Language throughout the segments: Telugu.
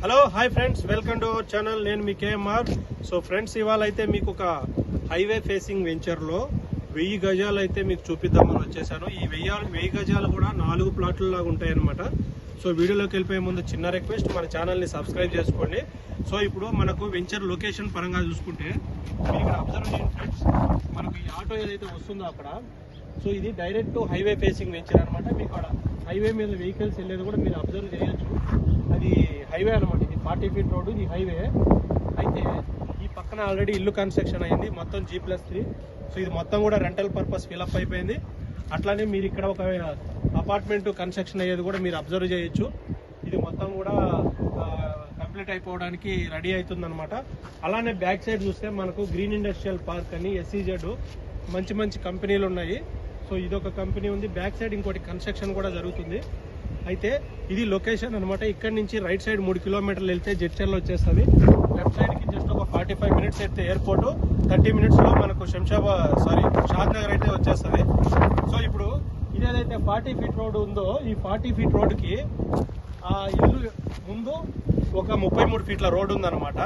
Hello hi friends welcome to our channel నేను మీ కేఎంఆర్. సో ఫ్రెండ్స్ ఇవాళ అయితే మీకు ఒక హైవే ఫేసింగ్ వెంచర్లో వెయ్యి గజాలు అయితే మీకు చూపిద్దామని వచ్చేసాను. ఈ వెయ్యి వెయ్యి గజాలు కూడా నాలుగు ప్లాట్లలాగా ఉంటాయన్నమాట. సో వీడియోలోకి వెళ్ళిపోయే ముందు చిన్న రిక్వెస్ట్ మన ఛానల్ని సబ్స్క్రైబ్ చేసుకోండి. సో ఇప్పుడు మనకు వెంచర్ లొకేషన్ పరంగా చూసుకుంటే మీరు ఇక్కడ అబ్జర్వ్ చేయండి ఫ్రెండ్స్ మనకు ఈ ఆటో ఏదైతే వస్తుందో అక్కడ సో ఇది డైరెక్ట్ హైవే ఫేసింగ్ వెంచర్ అనమాట మీకు అక్కడ హైవే మీద వెహికల్స్ వెళ్ళేది కూడా మీరు అబ్జర్వ్ చేయొచ్చు. అది హైవే అనమాట ఇది ఫార్టీ ఫీట్ రోడ్ ఇది హైవే. అయితే ఈ పక్కన ఆల్రెడీ ఇల్లు కన్స్ట్రక్షన్ అయింది. మొత్తం జీ ప్లస్ త్రీ సో ఇది మొత్తం కూడా రెంటల్ పర్పస్ ఫిలప్ అయిపోయింది. అట్లానే మీరు ఇక్కడ ఒక అపార్ట్మెంట్ కన్స్ట్రక్షన్ అయ్యేది కూడా మీరు అబ్జర్వ్ చేయొచ్చు. ఇది మొత్తం కూడా కంప్లీట్ అయిపోవడానికి రెడీ అవుతుందన్నమాట. అలానే బ్యాక్ సైడ్ చూస్తే మనకు గ్రీన్ ఇండస్ట్రియల్ పార్క్ అని ఎస్సీజెడ్ మంచి మంచి కంపెనీలు ఉన్నాయి. సో ఇదొక కంపెనీ ఉంది. బ్యాక్ సైడ్ ఇంకోటి కన్స్ట్రక్షన్ కూడా జరుగుతుంది. అయితే ఇది లొకేషన్ అనమాట ఇక్కడ నుంచి రైట్ సైడ్ మూడు కిలోమీటర్లు వెళ్తే జడ్చర్లో వచ్చేస్తుంది. లెఫ్ట్ సైడ్కి జస్ట్ ఒక ఫార్టీ ఫైవ్ మినిట్స్ అయితే ఎయిర్పోర్ట్. థర్టీ మినిట్స్లో మనకు శంషాబాద్ సారీ షాద్ నగర్ అయితే వచ్చేస్తుంది. సో ఇప్పుడు ఇదేదైతే ఫార్టీ ఫీట్ రోడ్ ఉందో ఈ ఫార్టీ ఫీట్ రోడ్కి ఆ ఇల్లు ముందు ఒక ముప్పై మూడు ఫీట్ల రోడ్ ఉందన్నమాట.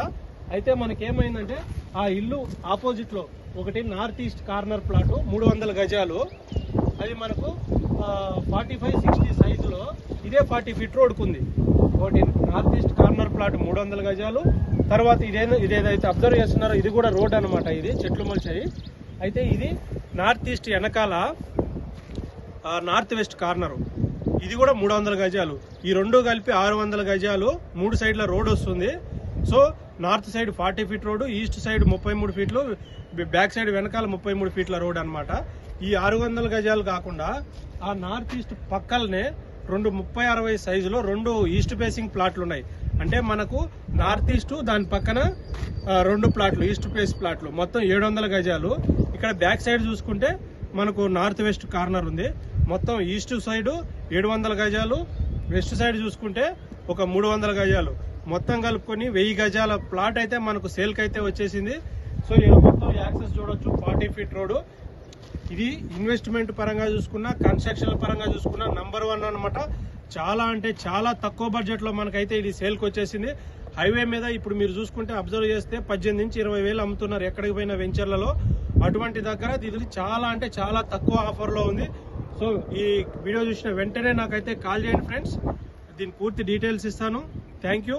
అయితే మనకేమైందంటే ఆ ఇల్లు ఆపోజిట్లో ఒకటి నార్త్ ఈస్ట్ కార్నర్ ప్లాటు మూడు వందల గజాలు. అది మనకు ఫార్టీ ఫైవ్ సిక్స్టీ సైజులో ఇదే ఫార్టీ ఫీట్ రోడ్కు ఉంది ఒకటి నార్త్ ఈస్ట్ కార్నర్ ప్లాట్ మూడు వందల గజాలు. తర్వాత ఇదే ఇదేదైతే అబ్జర్వ్ చేస్తున్నారో ఇది కూడా రోడ్ అనమాట ఇది చెట్లు మొలిచాయి అయితే ఇది నార్త్ ఈస్ట్ వెనకాల నార్త్ వెస్ట్ కార్నర్ ఇది కూడా మూడు వందల గజాలు. ఈ రెండు కలిపి ఆరు వందల గజాలు. మూడు సైడ్ల రోడ్ వస్తుంది. So north side forty feet road east side ముప్పై మూడు ఫీట్లు బ్యాక్ సైడ్ వెనకాల ముప్పై మూడు ఫీట్ల రోడ్ అన్నమాట. ఈ ఆరు వందల గజాలు కాకుండా ఆ నార్త్ ఈస్ట్ పక్కలనే రెండు ముప్పై అరవై సైజులో రెండు ఈస్ట్ ఫేసింగ్ ప్లాట్లు ఉన్నాయి. అంటే మనకు నార్త్ ఈస్ట్ దాని పక్కన రెండు ప్లాట్లు ఈస్ట్ ఫేస్ ప్లాట్లు. మొత్తం ఏడు వందల గజాలు. ఇక్కడ బ్యాక్ సైడ్ చూసుకుంటే మనకు నార్త్ వెస్ట్ కార్నర్ ఉంది. మొత్తం ఈస్ట్ సైడ్ ఏడు వందల గజాలు. వెస్ట్ సైడ్ చూసుకుంటే ఒక మూడు వందల గజాలు. మొత్తం కలుపుకొని వెయ్యి గజాల ప్లాట్ అయితే మనకు సేల్కి అయితే వచ్చేసింది. సో ఈ మొత్తం యాక్సెస్ చూడొచ్చు ఫార్టీ ఫీట్ రోడ్ ఇది ఇన్వెస్ట్మెంట్ పరంగా చూసుకున్నా కన్స్ట్రక్షన్ పరంగా చూసుకున్నా నంబర్ వన్ అనమాట చాలా అంటే చాలా తక్కువ బడ్జెట్లో మనకైతే ఇది సేల్కి వచ్చేసింది. హైవే మీద ఇప్పుడు మీరు చూసుకుంటే అబ్జర్వ్ చేస్తే పద్దెనిమిది నుంచి ఇరవై వేలు అమ్ముతున్నారు ఎక్కడికి పోయిన వెంచర్లలో అటువంటి దగ్గర ఇది చాలా అంటే చాలా తక్కువ ఆఫర్లో ఉంది. సో ఈ వీడియో చూసిన వెంటనే నాకైతే కాల్ చేయండి ఫ్రెండ్స్ దీని పూర్తి డీటెయిల్స్ ఇస్తాను. Thank you